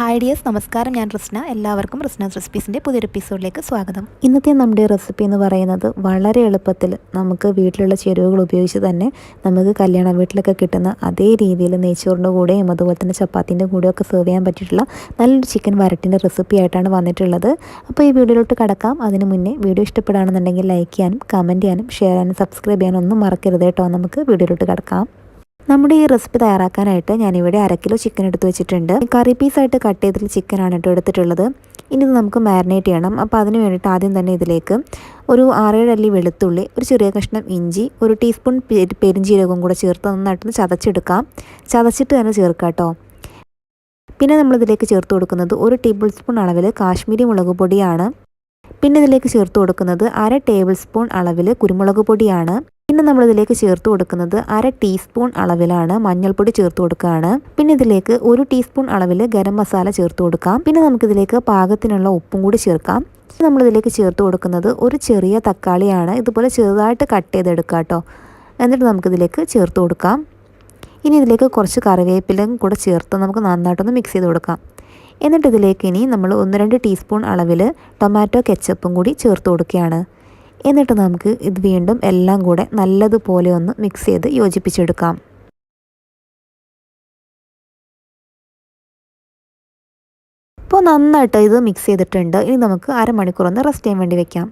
Hi dears നമസ്കാരം. ഞാൻ റിസ്ന. എല്ലാവർക്കും റിസ്നാസ് റെസിപ്പീസിന്റെ പുതിയൊരു എപ്പിസോഡിലേക്ക് സ്വാഗതം. ഇന്നത്തെ നമ്മുടെ റെസിപ്പി എന്ന് പറയുന്നത് വളരെ എളുപ്പത്തിൽ നമുക്ക് വീട്ടിലുള്ള ചേരുവകൾ ഉപയോഗിച്ച് തന്നെ നമുക്ക് കല്യാണ വീട്ടിലൊക്കെ കിട്ടുന്ന അതേ രീതിയിൽ നെയ്ച്ചോറിന്റെ കൂടെയും അതുപോലെ തന്നെ ചപ്പാത്തിന്റെ കൂടെയും ഒക്കെ സെർവ് ചെയ്യാൻ പറ്റിയിട്ടുള്ള നല്ലൊരു ചിക്കൻ വരട്ടിന്റെ റെസിപ്പി ആയിട്ടാണ് വന്നിട്ടുള്ളത്. അപ്പോൾ ഈ വീഡിയോയിലോട്ട് കടക്കാം. അതിന് മുന്നേ വീഡിയോ ഇഷ്ടപ്പെടുകയാണെന്നുണ്ടെങ്കിൽ ലൈക്ക് ചെയ്യാനും കമന്റ് ചെയ്യാനും ഷെയർ ചെയ്യാനും സബ്സ്ക്രൈബ് ചെയ്യാനും ഒന്നും മറക്കരുത് കേട്ടോ. നമുക്ക് വീഡിയോയിലോട്ട് കടക്കാം. നമ്മുടെ ഈ റെസിപ്പി തയ്യാറാക്കാനായിട്ട് ഞാനിവിടെ അര കിലോ ചിക്കൻ എടുത്ത് വെച്ചിട്ടുണ്ട്. കറി പീസായിട്ട് കട്ട് ചെയ്തിട്ട് ചിക്കനാണ് കേട്ടോ എടുത്തിട്ടുള്ളത്. ഇനി ഇത് നമുക്ക് മാരിനേറ്റ് ചെയ്യണം. അപ്പോൾ അതിന് വേണ്ടിയിട്ട് ആദ്യം തന്നെ ഇതിലേക്ക് ഒരു ആറേഴ് അല്ലി വെളുത്തുള്ളി ഒരു ചെറിയ കഷ്ണം ഇഞ്ചി ഒരു ടീസ്പൂൺ പെരിഞ്ചീരകവും കൂടെ ചേർത്ത് നന്നായിട്ടൊന്ന് ചതച്ചെടുക്കാം. ചതച്ചിട്ട് തന്നെ ചേർക്കാം കേട്ടോ. പിന്നെ നമ്മളിതിലേക്ക് ചേർത്ത് കൊടുക്കുന്നത് ഒരു ടേബിൾ സ്പൂൺ അളവിൽ കാശ്മീരി മുളക് പൊടിയാണ്. പിന്നെ ഇതിലേക്ക് ചേർത്ത് കൊടുക്കുന്നത് അര ടേബിൾ സ്പൂൺ അളവിൽ കുരുമുളക് പൊടിയാണ്. പിന്നെ നമ്മൾ ഇതിലേക്ക് ചേർത്ത് കൊടുക്കുന്നത് അര ടീസ്പൂൺ അളവിലാണ് മഞ്ഞൾപ്പൊടി ചേർത്ത് കൊടുക്കുകയാണ്. പിന്നെ ഇതിലേക്ക് ഒരു ടീസ്പൂൺ അളവിൽ ഗരം മസാല ചേർത്ത് കൊടുക്കാം. പിന്നെ നമുക്കിതിലേക്ക് പാകത്തിനുള്ള ഉപ്പും കൂടി ചേർക്കാം. നമ്മളിതിലേക്ക് ചേർത്ത് കൊടുക്കുന്നത് ഒരു ചെറിയ തക്കാളിയാണ്. ഇതുപോലെ ചെറുതായിട്ട് കട്ട് ചെയ്തെടുക്കുക കേട്ടോ. എന്നിട്ട് നമുക്കിതിലേക്ക് ചേർത്ത് കൊടുക്കാം. ഇനി ഇതിലേക്ക് കുറച്ച് കറിവേപ്പിലും കൂടെ ചേർത്ത് നമുക്ക് നന്നായിട്ടൊന്ന് മിക്സ് ചെയ്ത് കൊടുക്കാം. എന്നിട്ട് ഇതിലേക്ക് ഇനി നമ്മൾ ഒന്ന് രണ്ട് ടീസ്പൂൺ അളവിൽ ടൊമാറ്റോ കെച്ചപ്പും കൂടി ചേർത്ത് കൊടുക്കുകയാണ്. എന്നിട്ട് നമുക്ക് ഇത് വീണ്ടും എല്ലാം കൂടെ നല്ലതുപോലെ ഒന്ന് മിക്സ് ചെയ്ത് യോജിപ്പിച്ചെടുക്കാം. ഇപ്പോൾ നന്നായിട്ട് ഇത് മിക്സ് ചെയ്തിട്ടുണ്ട്. ഇനി നമുക്ക് അരമണിക്കൂർ ഒന്ന് റെസ്റ്റ് ചെയ്യാൻ വേണ്ടി വെക്കാം.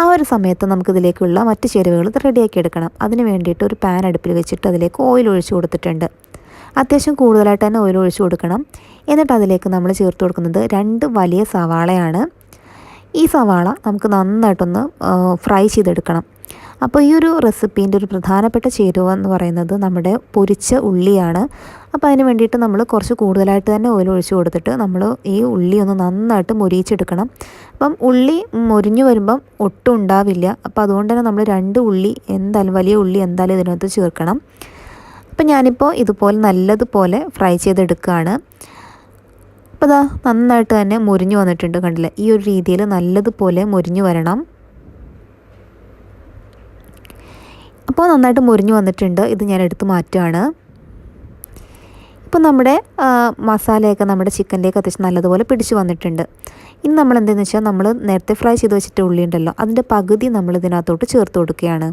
ആ ഒരു സമയത്ത് നമുക്കിതിലേക്കുള്ള മറ്റ് ചേരുവകൾ റെഡിയാക്കി എടുക്കണം. അതിന് വേണ്ടിയിട്ട് ഒരു പാൻ അടുപ്പിൽ വെച്ചിട്ട് അതിലേക്ക് ഓയിൽ ഒഴിച്ചു കൊടുത്തിട്ടുണ്ട്. അത്യാവശ്യം കൂടുതലായിട്ട് തന്നെ ഓയിൽ ഒഴിച്ചു കൊടുക്കണം. എന്നിട്ട് അതിലേക്ക് നമ്മൾ ചേർത്ത് കൊടുക്കുന്നത് രണ്ട് വലിയ സവാളയാണ്. ഈ സവാള നമുക്ക് നന്നായിട്ടൊന്ന് ഫ്രൈ ചെയ്തെടുക്കണം. അപ്പോൾ ഈ ഒരു റെസിപ്പീന്റെ ഒരു പ്രധാനപ്പെട്ട ചേരുവ എന്ന് പറയുന്നത് നമ്മുടെ പൊരിച്ച ഉള്ളിയാണ്. അപ്പോൾ അതിന് വേണ്ടിയിട്ട് നമ്മൾ കുറച്ച് കൂടുതലായിട്ട് തന്നെ ഓയിൽ ഒഴിച്ച് കൊടുത്തിട്ട് നമ്മൾ ഈ ഉള്ളി ഒന്ന് നന്നായിട്ട് മൊരിയിച്ചെടുക്കണം. അപ്പം ഉള്ളി മുരിഞ്ഞു വരുമ്പം ഒട്ടും ഉണ്ടാവില്ല. അപ്പോൾ അതുകൊണ്ട് തന്നെ നമ്മൾ രണ്ട് ഉള്ളി എന്തായാലും വലിയ ഉള്ളി എന്തായാലും ഇതിനകത്ത് ചേർക്കണം. അപ്പം ഞാനിപ്പോൾ ഇതുപോലെ നല്ലതുപോലെ ഫ്രൈ ചെയ്തെടുക്കുകയാണ്. അപ്പോൾ ഇതാ നന്നായിട്ട് തന്നെ മുരിഞ്ഞു വന്നിട്ടുണ്ട് കണ്ടില്ല? ഈ ഒരു രീതിയിൽ നല്ലതുപോലെ മുരിഞ്ഞു വരണം. അപ്പോൾ നന്നായിട്ട് മുരിഞ്ഞു വന്നിട്ടുണ്ട്. ഇത് ഞാൻ എടുത്ത് മാറ്റുകയാണ് ഇപ്പോൾ നമ്മുടെ മസാലയൊക്കെ നമ്മുടെ ചിക്കന്റെയൊക്കെ അത്യാവശ്യം നല്ലതുപോലെ പിടിച്ചു വന്നിട്ടുണ്ട്. ഇനി നമ്മൾ എന്താണെന്ന് വെച്ചാൽ നമ്മൾ നേരത്തെ ഫ്രൈ ചെയ്ത് വെച്ചിട്ട് ഉള്ളി ഉണ്ടല്ലോ അതിന്റെ പകുതി നമ്മൾ ഇതിനകത്തോട്ട് ചേർത്ത് കൊടുക്കുകയാണ്.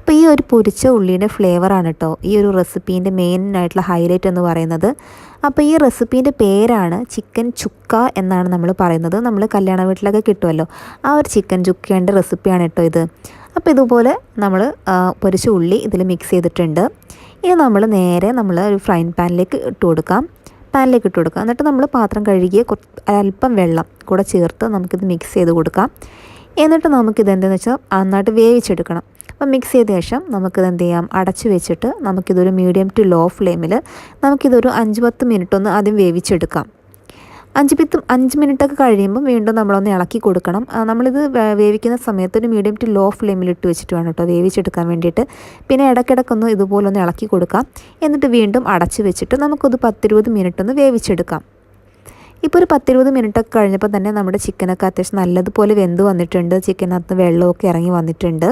അപ്പോൾ ഈ ഒരു പൊരിച്ച ഉള്ളിയുടെ ഫ്ലേവറാണ് കേട്ടോ ഈ ഒരു റെസിപ്പീന്റെ മെയിൻ ആയിട്ടുള്ള ഹൈലൈറ്റ് എന്ന് പറയുന്നത്. അപ്പോൾ ഈ റെസിപ്പീന്റെ പേരാണ് ചിക്കൻ ചുക്ക എന്നാണ് നമ്മൾ പറയുന്നത്. നമ്മൾ കല്യാണ വീട്ടിലൊക്കെ കിട്ടുമല്ലോ ആ ഒരു ചിക്കൻ ചുക്കേന്റെ റെസിപ്പിയാണ് കേട്ടോ ഇത്. അപ്പോൾ ഇതുപോലെ നമ്മൾ പൊരിച്ച ഉള്ളി ഇതിൽ മിക്സ് ചെയ്തിട്ടുണ്ട്. ഇനി നമ്മൾ നേരെ നമ്മൾ ഒരു ഫ്രൈൻ പാനിലേക്ക് ഇട്ട് കൊടുക്കാം. പാനിലേക്ക് ഇട്ട് കൊടുക്കാം. എന്നിട്ട് നമ്മൾ പാത്രം കഴുകിയ അല്പം വെള്ളം കൂടെ ചേർത്ത് നമുക്കിത് മിക്സ് ചെയ്ത് കൊടുക്കാം. എന്നിട്ട് നമുക്കിത് എന്താണെന്ന് വെച്ചാൽ നന്നായിട്ട് വേവിച്ചെടുക്കണം. അപ്പം മിക്സ് ചെയ്ത ശേഷം നമുക്കിത് എന്ത് ചെയ്യാം? അടച്ച് വെച്ചിട്ട് നമുക്കിതൊരു മീഡിയം ടു ലോ ഫ്ലെയിമിൽ നമുക്കിതൊരു അഞ്ച് പത്ത് മിനിറ്റ് ഒന്ന് ആദ്യം വേവിച്ചെടുക്കാം. അഞ്ച് പത്തും അഞ്ച് മിനിറ്റൊക്കെ കഴിയുമ്പോൾ വീണ്ടും നമ്മളൊന്ന് ഇളക്കി കൊടുക്കണം. നമ്മളിത് വേവിക്കുന്ന സമയത്ത് ഒരു മീഡിയം ടു ലോ ഫ്ലെയിമിൽ ഇട്ട് വെച്ചിട്ട് വേണം കേട്ടോ വേവിച്ചെടുക്കാൻ വേണ്ടിയിട്ട്. പിന്നെ ഇടയ്ക്കിടയ്ക്കൊന്ന് ഇതുപോലെ ഒന്ന് ഇളക്കി കൊടുക്കാം. എന്നിട്ട് വീണ്ടും അടച്ച് വെച്ചിട്ട് നമുക്കൊരു പത്തിരുപത് മിനിറ്റ് ഒന്ന് വേവിച്ചെടുക്കാം. ഇപ്പോൾ ഒരു പത്തിരുപത് മിനിറ്റൊക്കെ കഴിഞ്ഞപ്പോൾ തന്നെ നമ്മുടെ ചിക്കനൊക്കെ അത്യാവശ്യം നല്ലതുപോലെ വെന്ത് വന്നിട്ടുണ്ട്. ചിക്കനകത്ത് വെള്ളമൊക്കെ ഇറങ്ങി വന്നിട്ടുണ്ട്.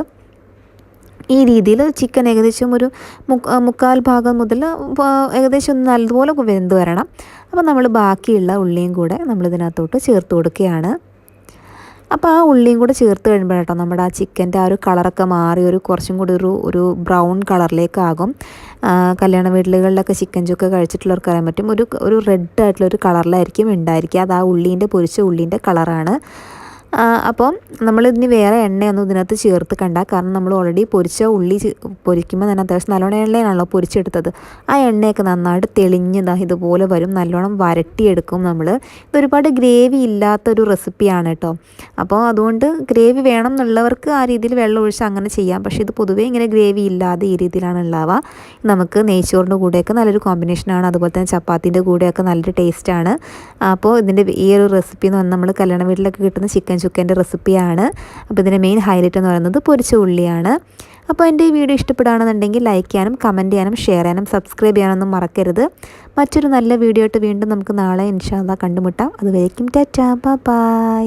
ഈ രീതിയിൽ ചിക്കൻ ഏകദേശം ഒരു മുക്കാൽ ഭാഗം മുതൽ ഏകദേശം ഒന്ന് നല്ലതുപോലെ വെന്ത് വരണം. അപ്പോൾ നമ്മൾ ബാക്കിയുള്ള ഉള്ളിയും കൂടെ നമ്മൾ ഇതിനകത്തോട്ട് ചേർത്ത് കൊടുക്കുകയാണ്. അപ്പോൾ ആ ഉള്ളിയും കൂടെ ചേർത്ത് കഴിയുമ്പോൾ കേട്ടോ നമ്മുടെ ആ ചിക്കന്റെ ആ ഒരു കളറൊക്കെ മാറി ഒരു കുറച്ചും കൂടി ഒരു ഒരു ബ്രൗൺ കളറിലേക്കാകും. കല്യാണ വീടുകളിലൊക്കെ ചിക്കൻ ചുക്ക കഴിച്ചിട്ടുള്ളവർക്ക് അറിയാൻ പറ്റും. ഒരു ഒരു റെഡ് ആയിട്ടുള്ള ഒരു കളറിലായിരിക്കും ഉണ്ടായിരിക്കുക. അത് ആ ഉള്ളീന്റെ പൊരിച്ച ഉള്ളീന്റെ കളറാണ്. അപ്പോൾ നമ്മളിതിന് വേറെ എണ്ണയൊന്നും ഇതിനകത്ത് ചേർത്ത് കണ്ട. കാരണം നമ്മൾ ഓൾറെഡി പൊരിച്ച ഉള്ളി പൊരിക്കുമ്പോൾ തന്നെ അത്യാവശ്യം നല്ലോണം എണ്ണയാണല്ലോ പൊരിച്ചെടുത്തത്. ആ എണ്ണയൊക്കെ നന്നായിട്ട് തെളിഞ്ഞതാ ഇതുപോലെ വരും. നല്ലോണം വരട്ടിയെടുക്കും നമ്മൾ ഇതൊരുപാട് ഗ്രേവി ഇല്ലാത്തൊരു റെസിപ്പിയാണ് കേട്ടോ അപ്പോൾ അതുകൊണ്ട് ഗ്രേവി വേണം എന്നുള്ളവർക്ക് ആ രീതിയിൽ വെള്ളം ഒഴിച്ച് അങ്ങനെ ചെയ്യാം. പക്ഷേ ഇത് പൊതുവേ ഇങ്ങനെ ഗ്രേവി ഇല്ലാതെ ഈ രീതിയിലാണ് ഉണ്ടാവുക നമുക്ക് നെയ്ച്ചോറിന്റെ കൂടെയൊക്കെ നല്ലൊരു കോമ്പിനേഷനാണ് അതുപോലെ തന്നെ ചപ്പാത്തിന്റെ കൂടെയൊക്കെ നല്ലൊരു ടേസ്റ്റാണ് അപ്പോൾ ഇതിന്റെ ഈ ഒരു റെസിപ്പി എന്ന് പറഞ്ഞാൽ നമ്മൾ കല്യാണ വീട്ടിലൊക്കെ കിട്ടുന്ന ചിക്കൻ ചുക്കന്റെ റെസിപ്പിയാണ്. അപ്പോൾ ഇതിന്റെ മെയിൻ ഹൈലൈറ്റ് എന്ന് പറയുന്നത് പൊരിച്ച ഉള്ളിയാണ്. അപ്പോൾ എന്റെ ഈ വീഡിയോ ഇഷ്ടപ്പെടുകയാണെന്നുണ്ടെങ്കിൽ ലൈക്ക് ചെയ്യാനും കമന്റ് ചെയ്യാനും ഷെയർ ചെയ്യാനും സബ്സ്ക്രൈബ് ചെയ്യാനൊന്നും മറക്കരുത്. മറ്റൊരു നല്ല വീഡിയോ ആയിട്ട് വീണ്ടും നമുക്ക് നാളെ ഇൻഷാല്ല കണ്ടുമുട്ടാം. അതുവരേക്കും ടാറ്റാ ബൈ